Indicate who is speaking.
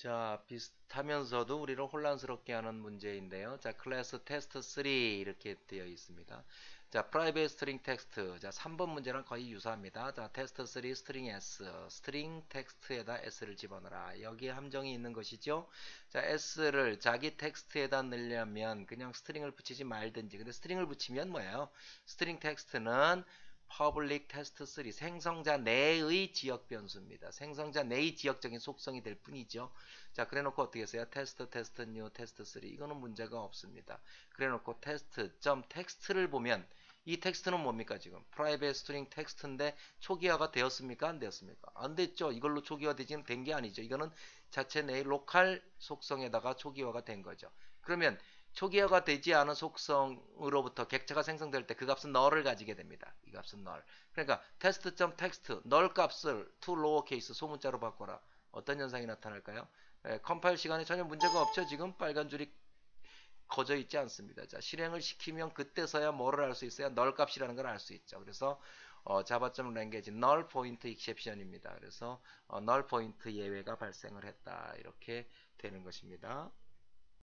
Speaker 1: 자, 비슷하면서도 우리를 혼란스럽게 하는 문제인데요. 자, 클래스 테스트 3 이렇게 되어 있습니다. 자, 스트링 텍스트. 자, 3번 문제랑 거의 유사합니다. 자, 테스트 3 스트링 S. 스트링 텍스트에다 S를 집어넣어라. 여기에 함정이 있는 것이죠. 자, S를 자기 텍스트에다 넣으려면 그냥 스트링을 붙이지 말든지. 근데 스트링을 붙이면 뭐예요? 스트링 텍스트는 public test 3 생성자 내의 지역 변수입니다. 생성자 내의 지역적인 속성이 될 뿐이죠. 자, 그래 놓고 어떻게 했어요? 테스트 테스트 뉴 테스트 3 이거는 문제가 없습니다. 그래 놓고 테스트 점 텍스트를 보면 이 텍스트는 뭡니까 지금? 프라이빗 스트링 텍스트인데 초기화가 되었습니까? 안 되었습니까? 안 됐죠. 이걸로 초기화 되지는 된 게 아니죠. 이거는 자체 내의 로컬 속성에다가 초기화가 된 거죠. 그러면 초기화가 되지 않은 속성으로부터 객체가 생성될 때 그 값은 널을 가지게 됩니다. 이 값은 널. 그러니까 테스트.text 널 값을 to lowercase 소문자로 바꿔라. 어떤 현상이 나타날까요? 에, 컴파일 시간에 전혀 문제가 없죠. 지금 빨간 줄이 거져 있지 않습니다. 자, 실행을 시키면 그때서야 뭐를 알 수 있어야 널 값이라는 걸 알 수 있죠. 그래서 어, 자바점 랭게지 null point exception입니다. 그래서 어, null point 예외가 발생을 했다. 이렇게 되는 것입니다.